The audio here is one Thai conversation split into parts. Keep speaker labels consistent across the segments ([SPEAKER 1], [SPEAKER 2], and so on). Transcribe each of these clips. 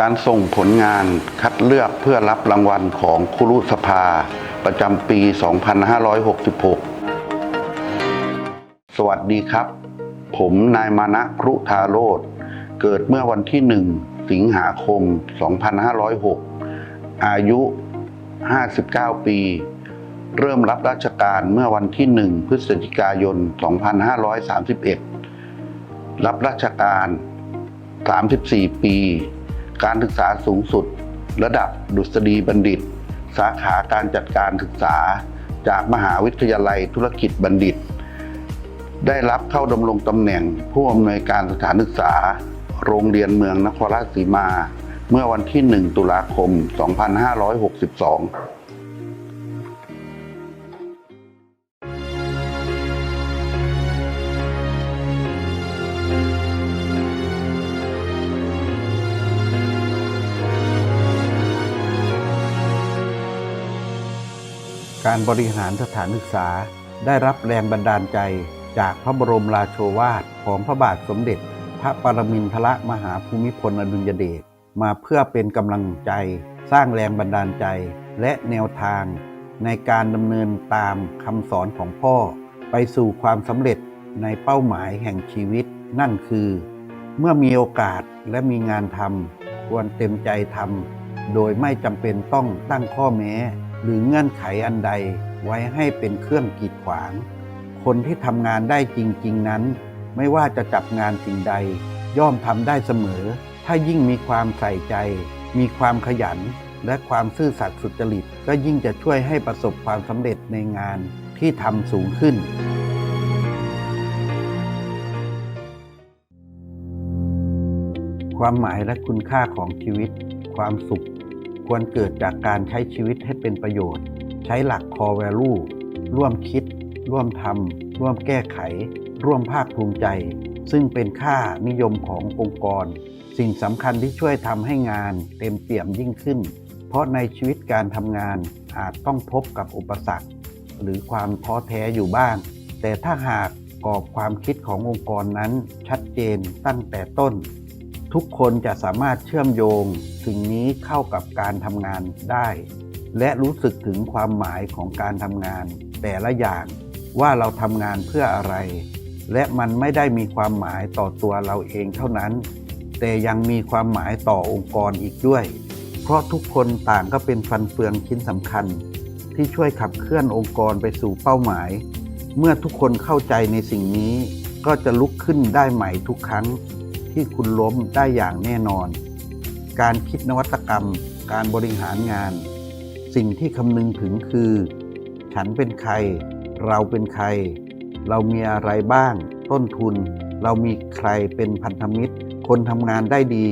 [SPEAKER 1] การส่งผลงานคัดเลือกเพื่อรับรางวัลของครุสภา ประจำปี 2566 สวัสดีครับ ผมนายมานะครุธาโรธเกิดเมื่อวันที่ 1 สิงหาคม 2506 อายุ 59 ปี เริ่มรับราชการเมื่อวันที่ 1 พฤศจิกายน 2531 รับราชการ 34 ปี การศึกษาสูงสุด ระดับดุษฎีบัณฑิต สาขาการจัดการศึกษา จากมหาวิทยาลัยธุรกิจบัณฑิต ได้รับเข้าดำรงตำแหน่งผู้อำนวยการสถานศึกษา โรงเรียนเมืองนครราชสีมา เมื่อวันที่ 1 ตุลาคม 2562 การบริหารสถานศึกษาได้รับแรงบันดาลใจจากพระบรมราโชวาทของพระบาทสมเด็จ พระปรมินทรมหาภูมิพลอดุลยเดชมาเพื่อเป็นกำลังใจ สร้างแรงบันดาลใจ และแนวทาง ในการดำเนินตามคำสอนของพ่อ ไปสู่ความสำเร็จในเป้าหมายแห่งชีวิต นั่นคือ เมื่อมีโอกาสและมีงานทำควรเต็มใจทำโดยไม่จำเป็นต้องตั้งข้อแม้ หรือเงื่อนไขอันใดไว้ให้เป็นเครื่องกีดขวาง คนที่ทำงานได้จริง ๆ นั้น ไม่ว่าจะจับงานสิ่งใด ย่อมทำได้เสมอ ถ้ายิ่งมีความใส่ใจ มีความขยัน และความซื่อสัตย์สุจริต ก็ยิ่งจะช่วยให้ประสบความสำเร็จในงานที่ทำสูงขึ้นความหมายและคุณค่าของชีวิต ความสุข ควรเกิดจากการใช้ชีวิตให้เป็นประโยชน์ ใช้หลัก core value ร่วมคิด ร่วมทำร่วมแก้ไข ร่วมภาคภูมิใจ ซึ่งเป็นค่านิยมขององค์กร สิ่งสำคัญที่ช่วยทำให้งานเต็มเปี่ยมยิ่งขึ้น เพราะในชีวิตการทำงานอาจต้องพบกับอุปสรรค หรือความท้อแท้อยู่บ้าง แต่ถ้าหากกรอบความคิดขององค์กรนั้นชัดเจนตั้งแต่ต้น ทุกคนจะสามารถเชื่อมโยงสิ่งนี้เข้ากับการทำงานได้ และรู้สึกถึงความหมายของการทำงาน แต่ละอย่างว่าเราทำงานเพื่ออะไร และมันไม่ได้มีความหมายต่อตัวเราเองเท่านั้น แต่ยังมีความหมายต่อองค์กรอีกด้วย เพราะทุกคนต่างก็เป็นฟันเฟืองชิ้นสำคัญ ที่ช่วยขับเคลื่อนองค์กรไปสู่เป้าหมาย เมื่อทุกคนเข้าใจในสิ่งนี้ ก็จะลุกขึ้นได้ใหม่ทุกครั้ง ที่คุณล้มได้อย่างแน่นอน การคิดนวัตกรรม การบริหารงาน สิ่งที่คำนึงถึงคือ ฉันเป็นใคร เราเป็นใคร เรามีอะไรบ้าง ต้นทุน เรามีใครเป็นพันธมิตร คนทำงานได้ดี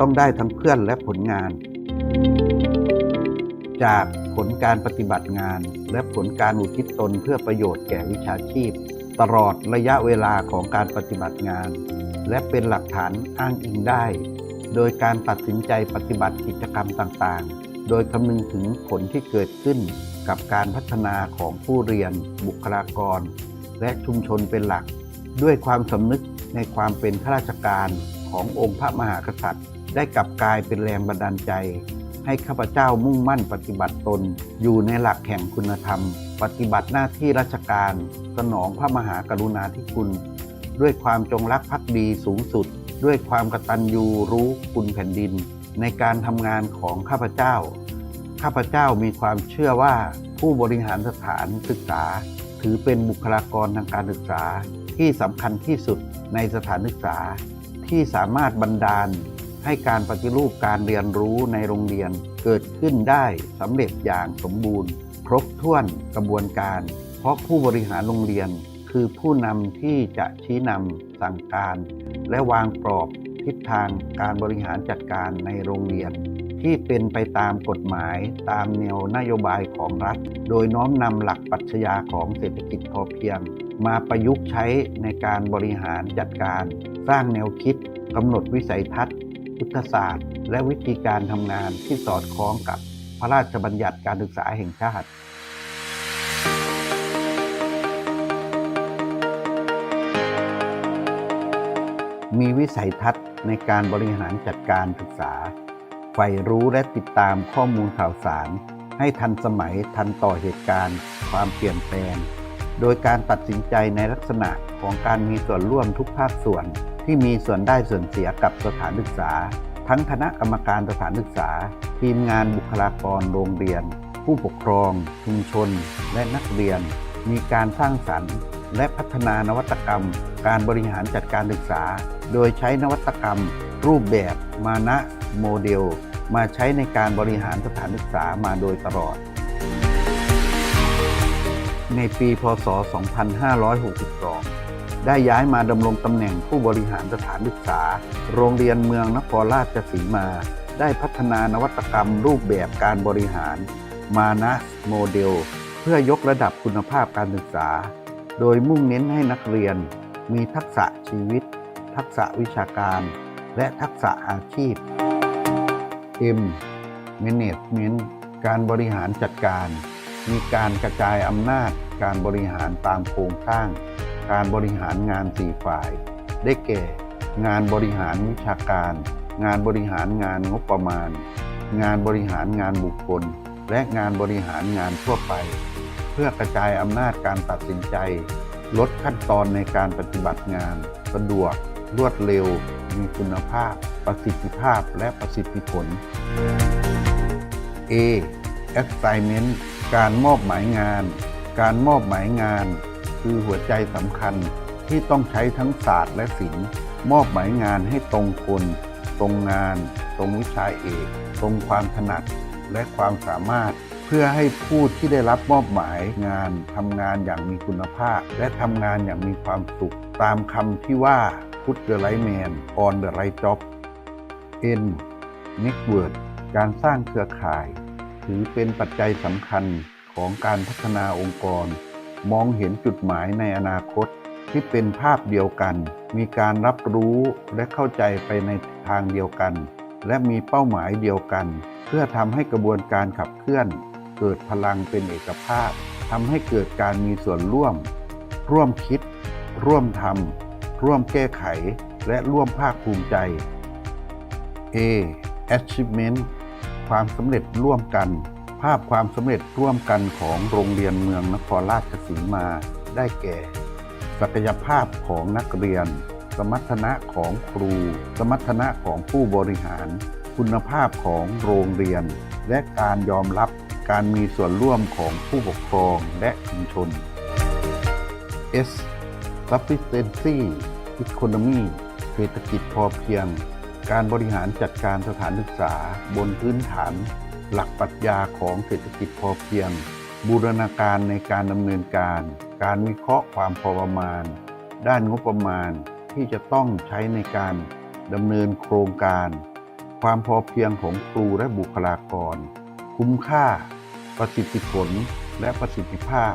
[SPEAKER 1] ต้องได้ทั้งเพื่อนและผลงาน จากผลการปฏิบัติงาน และผลการอุทิศตนเพื่อประโยชน์แก่วิชาชีพ ตลอดระยะเวลาของการปฏิบัติงาน และเป็นหลักฐานอ้างอิงได้ โดยการตัดสินใจปฏิบัติกิจกรรมต่างๆ โดยคำนึงถึงผลที่เกิดขึ้นกับการพัฒนาของผู้เรียน บุคลากร และชุมชนเป็นหลัก ด้วยความสำนึกในความเป็นข้าราชการขององค์พระมหากษัตริย์ ได้กลับกลายเป็นแรงบันดาลใจ ให้ข้าพเจ้ามุ่งมั่นปฏิบัติตน อยู่ในหลักแห่งคุณธรรม ปฏิบัติหน้าที่ราชการ สนองพระมหากรุณาธิคุณ ด้วยความจงรักภักดีสูงสุด ด้วยความกตัญญูรู้คุณแผ่นดิน ในการทำงานของข้าพเจ้า ข้าพเจ้ามีความเชื่อว่าผู้บริหารสถานศึกษา ถือเป็นบุคลากรทางการศึกษาที่สำคัญที่สุดในสถานศึกษา ที่สามารถบันดาลให้การปฏิรูปการเรียนรู้ในโรงเรียนเกิดขึ้นได้สำเร็จอย่างสมบูรณ์ ครบถ้วนกระบวนการ เพราะผู้บริหารโรงเรียน คือผู้นำที่จะชี้นำสั่งการ และวางกรอบทิศทางการบริหารจัดการในโรงเรียน ที่เป็นไปตามกฎหมายตามแนวนโยบายของรัฐ โดยน้อมนำหลักปรัชญาของเศรษฐกิจพอเพียง มาประยุกต์ใช้ในการบริหารจัดการ สร้างแนวคิดกำหนดวิสัยทัศน์ยุทธศาสตร์ และวิธีการทำงานที่สอดคล้องกับพระราชบัญญัติการศึกษาแห่งชาติ มีวิสัยทัศน์ในการบริหารจัดการศึกษา ใฝ่รู้และติดตามข้อมูลข่าวสาร ให้ทันสมัยทันต่อเหตุการณ์ ความเปลี่ยนแปลง โดยการตัดสินใจในลักษณะของการมีส่วนร่วมทุกภาคส่วน ที่มีส่วนได้ส่วนเสียกับสถานศึกษา ทั้งคณะกรรมการสถานศึกษา ทีมงานบุคลากรโรงเรียน ผู้ปกครอง ชุมชน และนักเรียน มีการสร้างสรรค์ และพัฒนานวัตกรรม การบริหารจัดการศึกษา โดยใช้นวัตกรรม รูปแบบ มานะโมเดล มาใช้ในการบริหารสถานศึกษามาโดยตลอด ในปีพศ 2562 ได้ย้ายมาดำรงตำแหน่งผู้บริหารสถานศึกษา โรงเรียนเมืองนครราชสีมา ได้พัฒนานวัตกรรม รูปแบบการบริหาร มานะโมเดล เพื่อยกระดับคุณภาพการศึกษา โดยมุ่งเน้นให้นักเรียน มีทักษะชีวิต ทักษะวิชาการ และทักษะอาชีพ M Management การบริหารจัดการ มีการกระจายอำนาจ การบริหารตามโครงสร้าง การบริหารงาน4ฝ่าย ได้แก่ งานบริหารวิชาการ งานบริหารงานงบประมาณ งานบริหารงานบุคคล และงานบริหารงานทั่วไป พื่อกระจายอำนาจการตัดสินใจ ลดขั้นตอนในการปฏิบัติงาน สะดวก รวดเร็ว มีคุณภาพ ประสิทธิภาพและประสิทธิผล A assignment การมอบหมายงาน การมอบหมายงาน คือหัวใจสำคัญที่ต้องใช้ทั้งศาสตร์และศิลป์มอบหมายงานให้ตรงคน ตรงงาน ตรงวิชาเอก ตรงความถนัดและความสามารถ เพื่อให้ผู้ที่ได้รับมอบหมายงานทำงานอย่างมีคุณภาพ และทำงานอย่างมีความสุข ตามคำที่ว่า put the right man on the right job N Network การสร้างเครือข่าย ถือเป็นปัจจัยสำคัญของการพัฒนาองค์กร มองเห็นจุดหมายในอนาคตที่เป็นภาพเดียวกัน มีการรับรู้และเข้าใจไปในทางเดียวกัน และมีเป้าหมายเดียวกัน เพื่อทำให้กระบวนการขับเคลื่อน เกิดพลังเป็นเอกภาพทำให้เกิดการมีส่วนร่วม ร่วมคิด ร่วมทำร่วมแก้ไข และร่วมภาคภูมิใจ A achievement ความสำเร็จร่วมกัน ภาพความสำเร็จร่วมกันของโรงเรียนเมืองนครราชสีมา ได้แก่ ศักยภาพของนักเรียน สมรรถนะของครู สมรรถนะของผู้บริหาร คุณภาพของโรงเรียน และการยอมรับ การมีส่วนร่วมของผู้ปกครองและชุมชน S sufficiency economy เศรษฐกิจพอเพียง การบริหารจัดการสถานศึกษาบนพื้นฐาน หลักปรัชญาของเศรษฐกิจพอเพียง บูรณาการในการดำเนินการ การวิเคราะห์ความพอประมาณ ด้านงบประมาณที่จะต้องใช้ในการดำเนินโครงการ ความพอเพียงของครูและบุคลากร คุ้มค่า ประสิทธิผลและประสิทธิภาพ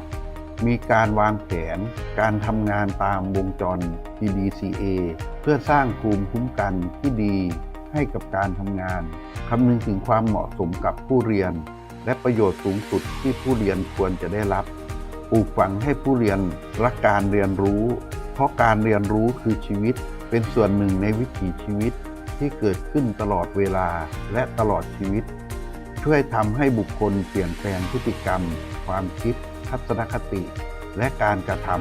[SPEAKER 1] มีการวางแผน การทำงานตามวงจร PDCA เพื่อสร้างภูมิคุ้มกันที่ดีให้กับการทำงานคำนึงถึงความเหมาะสมกับผู้เรียน และประโยชน์สูงสุดที่ผู้เรียนควรจะได้รับปลูกฝังให้ผู้เรียนรักการเรียนรู้ เพราะการเรียนรู้คือชีวิต เป็นส่วนหนึ่งในวิถีชีวิตที่เกิดขึ้นตลอดเวลาและตลอดชีวิต ช่วยทำให้บุคคลเปลี่ยนแปลงพฤติกรรม ความคิด ทัศนคติ และการกระทำ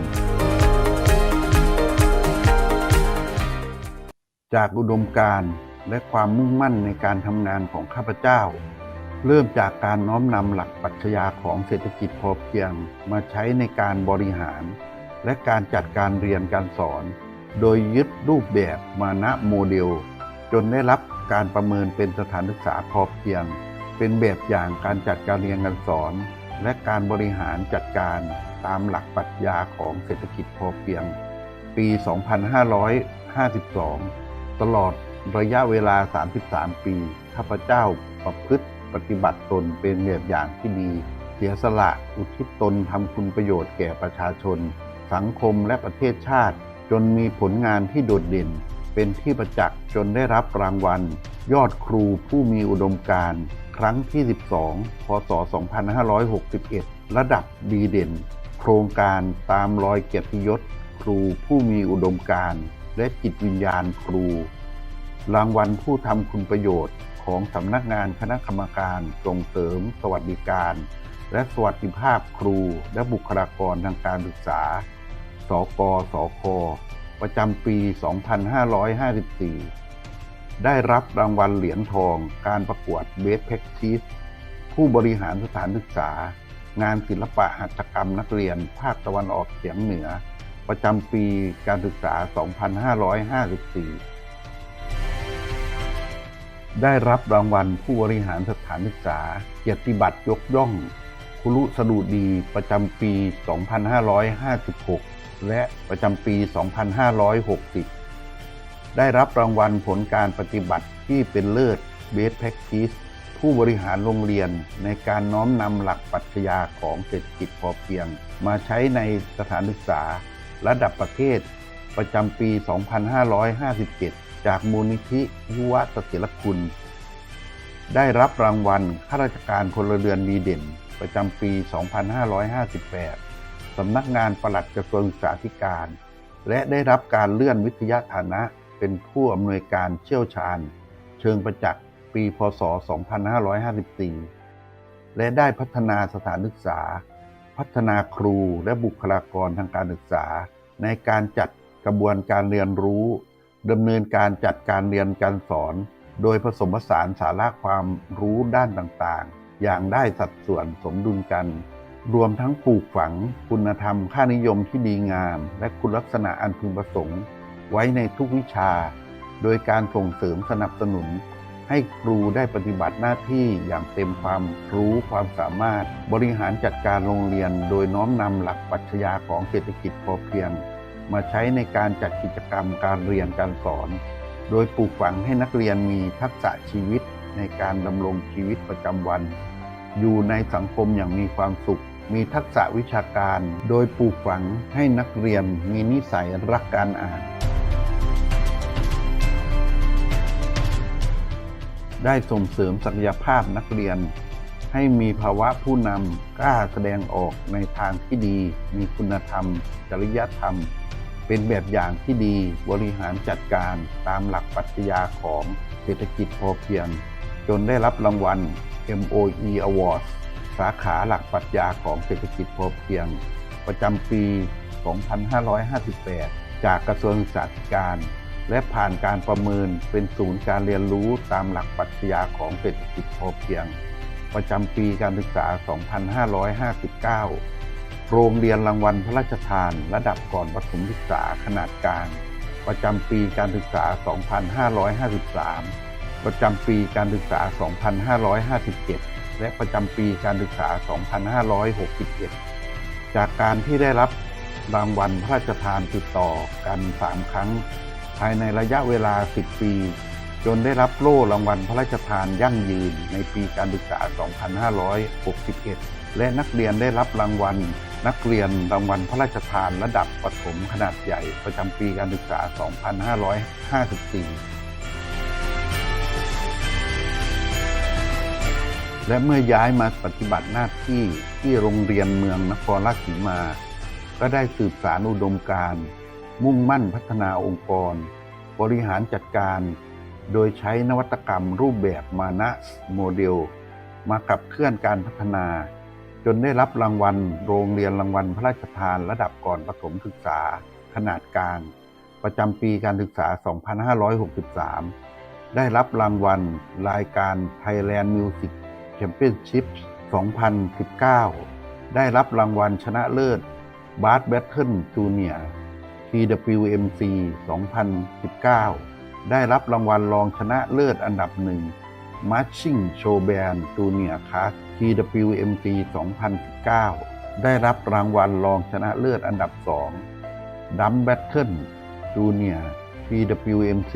[SPEAKER 1] จากอุดมการณ์และความมุ่งมั่นในการทำงานของข้าพเจ้า เริ่มจากการน้อมนำหลักปรัชญาของเศรษฐกิจพอเพียงมาใช้ในการบริหาร และการจัดการเรียนการสอน โดยยึดรูปแบบมานะโมเดล จนได้รับการประเมินเป็นสถานศึกษาพอเพียง เป็นแบบอย่างการจัดการเรียนการสอน และการบริหารจัดการตามหลักปรัชญาของเศรษฐกิจพอเพียง ปี 2552 ตลอดระยะเวลา 33 ปีข้าพเจ้าประพฤติปฏิบัติตนเป็นแบบอย่างที่ดี เสียสละอุทิศตนทำคุณประโยชน์แก่ประชาชน สังคมและประเทศชาติ จนมีผลงานที่โดดเด่น เป็นที่ประจักษ์จนได้รับรางวัล ยอดครูผู้มีอุดมการ ครั้งที่ 12 พศ 2561 ระดับดีเด่น โครงการตามรอยเกียรติยศ ครูผู้มีอุดมการณ์และจิตวิญญาณครู รางวัลผู้ทำคุณประโยชน์ขของสำนักงานคณะกรรมการส่งเสริม สวัสดิการ และสวัสดิภาพครูและบุคลากรทางการศึกษา สกสค ประจำปี 2554 ได้รับรางวัลเหรียญทอง การประกวดเบสเพ c ทิสผู้บริหารสถานศึกษา งานศิลปะหัตถกรรมนักเรียน ภาคตะวันออกเฉียงเหนือ ประจำปีการศึกษา 2554ได้รับรางวัลผู้บริหารสถานศึกษา เกียรติบัตรยกย่อง คุรุสดุดีประจำปี 2556 และประจำปี 2560 ได้รับรางวัลผลการปฏิบัติที่เป็นเลิศ Best Practice ผู้บริหารโรงเรียนในการน้อมนำหลักปรัชญาของเศรษฐกิจพอเพียง มาใช้ในสถานศึกษาระดับประเทศ ประจำปี 2557 จากมูลนิธิยุวเสถียรคุณ ได้รับรางวัลข้าราชการพลเรือนดีเด่น ประจำปี 2558 สำนักงานปลัดกระทรวงศึกษาธิการ และได้รับการเลื่อนวิทยาฐานะ เป็นผู้อำนวยการเชี่ยวชาญ เชิงประจักษ์ปี พศ 2554 และได้พัฒนาสถานศึกษา พัฒนาครูและบุคลากรทางการศึกษา ในการจัดกระบวนการเรียนรู้ดำเนินการจัดการเรียนการสอน โดยผสมผสานสาระความรู้ด้านต่างๆ อย่างได้สัดส่วนสมดุลกัน รวมทั้งปลูกฝังคุณธรรมค่านิยมที่ดีงาม และคุณลักษณะอันพึงประสงค์ ไว้ในทุกวิชา โดยการส่งเสริมสนับสนุน ให้ครูได้ปฏิบัติหน้าที่อย่างเต็มความรู้ความสามารถ บริหารจัดการโรงเรียน โดยน้อมนำหลักปรัชญาของเศรษฐกิจพอเพียง มาใช้ในการจัดกิจกรรมการเรียนการสอน โดยปลูกฝังให้นักเรียนมีทักษะชีวิตในการดำรงชีวิตประจำวัน อยู่ในสังคมอย่างมีความสุข มีทักษะวิชาการ โดยปลูกฝังให้นักเรียนมีนิสัยรักการอ่าน ได้ส่งเสริมศักยภาพนักเรียน ให้มีภาวะผู้นำกล้าแสดงออกในทางที่ดี มีคุณธรรม จริยธรรม เป็นแบบอย่างที่ดีบริหารจัดการตามหลักปรัชญาของเศรษฐกิจพอเพียง จนได้รับรางวัล MOE Awards สาขาหลักปรัชญาของเศรษฐกิจพอเพียง ประจำปี 2558 จากกระทรวงศึกษาธิการ และผ่านการประเมินเป็นศูนย์การเรียนรู้ตามหลักปรัชญาของเศรษฐกิจพอเพียง ประจำปีการศึกษา 2559 โรงเรียนรางวัลพระราชทานระดับก่อนประถมศึกษาขนาดกลาง ประจำปีการศึกษา 2553 ประจำปีการศึกษา 2557 และประจำปีการศึกษา 2561 จากการที่ได้รับรางวัลพระราชทานติดต่อกัน 3 ครั้ง ภายในระยะเวลา 10 ปี จนได้รับโล่รางวัลพระราชทานยั่งยืนในปีการศึกษา 2561 และนักเรียนได้รับรางวัล นักเรียนรางวัลพระราชทานระดับประถมขนาดใหญ่ประจำปีการศึกษา 2554และเมื่อย้ายมาปฏิบัติหน้าที่ที่โรงเรียนเมืองนครราชสีมา ก็ได้สืบสารอุดมการณ์ มุ่งมั่นพัฒนาองค์กร บริหารจัดการ โดยใช้นวัตกรรมรูปแบบมานะโมเดล มาขับเคลื่อนการพัฒนา จนได้รับรางวัล โรงเรียนรางวัลพระราชทานระดับก่อนประถมศึกษา ขนาดกลาง ประจำปีการศึกษา 2563 ได้รับรางวัล รายการ Thailand Music Championship 2019 ได้รับรางวัลชนะเลิศ b a s Battle Junior TWMC 2019 ได้รับรางวัลรองชนะเลิศอันดับหนึ่ง Marching Show Band Junior Class TWMC 2019 ได้รับรางวัลรองชนะเลิศอันดับสอง Drum Battle Junior TWMC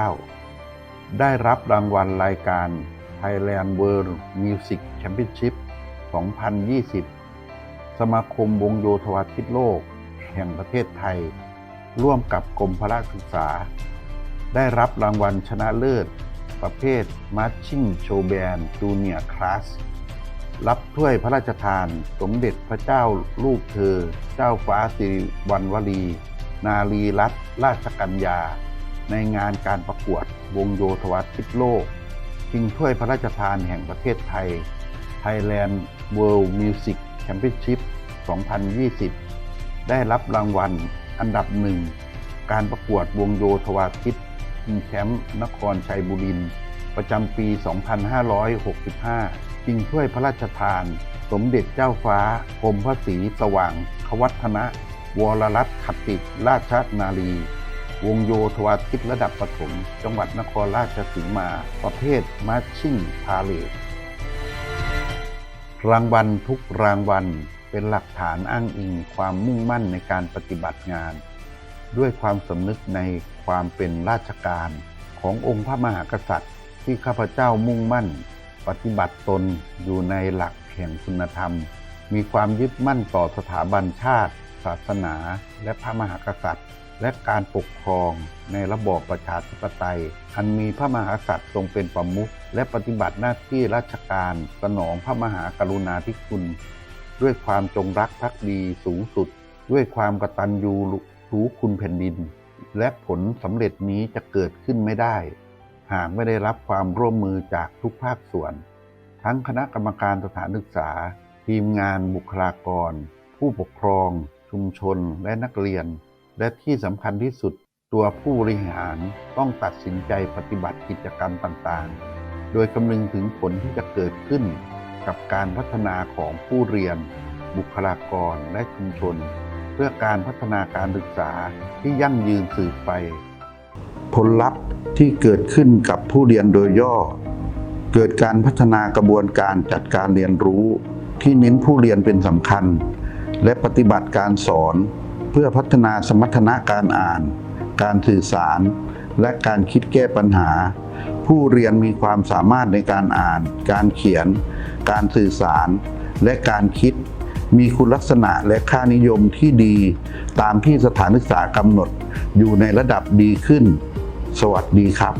[SPEAKER 1] 2019 ได้รับรางวัลรายการ Thailand World Music Championship 2020 สมาคมวงโยธวาทิตโลก แห่งประเทศไทย ร่วมกับกรมพระศึกษา ได้รับรางวัลชนะเลิศ ประเภท Marching Show Band Junior Class รับถ้วยพระราชทาน สมเด็จพระเจ้าลูกเธอ เจ้าฟ้าสิริวัณวลี นารีรัตนราชกัญญา ในงานการประกวดวงโยธวาทิตโลกชิงถ้วยพระราชทานแห่งประเทศไทย Thailand World Music Championship 2020 ได้รับรางวัลอันดับหนึ่ง การประกวดวงโยธวาทิตชิงแชมป์นครชัยบุรีประจำปี 2565ชิงถ้วยพระราชทาน สมเด็จเจ้าฟ้ากรมพระศรีสว่างควัฒนะ วรรัตน์ขัตติราชนารีวงโยธวาทิตระดับประถม จังหวัดนครราชสีมา ประเภทมาชิ่งพาเลทรางวัลทุกรางวัล เป็นหลักฐานอ้างอิงความมุ่งมั่นในการปฏิบัติงาน ด้วยความสำนึกในความเป็นราชการขององค์พระมหากษัตริย์ ที่ข้าพเจ้ามุ่งมั่น ปฏิบัติตนอยู่ในหลักแห่งคุณธรรม มีความยึดมั่นต่อสถาบันชาติ ศาสนา และพระมหากษัตริย์ และการปกครองในระบอบประชาธิปไตย อันมีพระมหากษัตริย์ทรงเป็นประมุขและปฏิบัติหน้าที่ราชการสนองพระมหากรุณาธิคุณ ด้วยความจงรักภักดีสูงสุด ด้วยความกตัญญูรู้คุณแผ่นดิน และผลสำเร็จนี้จะเกิดขึ้นไม่ได้ หากไม่ได้รับความร่วมมือจากทุกภาคส่วน ทั้งคณะกรรมการสถานศึกษา ทีมงานบุคลากร ผู้ปกครอง ชุมชนและนักเรียน และที่สำคัญที่สุดตัวผู้บริหารต้องตัดสินใจปฏิบัติกิจกรรมต่างๆ โดยคำนึงถึงผลที่จะเกิดขึ้น กับการพัฒนาของผู้เรียน บุคลากรและชุมชน เพื่อการพัฒนาการศึกษาที่ยั่งยืนสืบไป ผลลัพธ์ที่เกิดขึ้นกับผู้เรียนโดยย่อ เกิดการพัฒนากระบวนการจัดการเรียนรู้ ที่เน้นผู้เรียนเป็นสำคัญ และปฏิบัติการสอนเพื่อพัฒนาสมรรถนะการอ่าน การสื่อสาร และการคิดแก้ปัญหา ผู้เรียนมีความสามารถในการอ่าน การเขียน การสื่อสาร และการคิด มีคุณลักษณะและค่านิยมที่ดี ตามที่สถานศึกษากำหนด อยู่ในระดับดีขึ้น สวัสดีครับ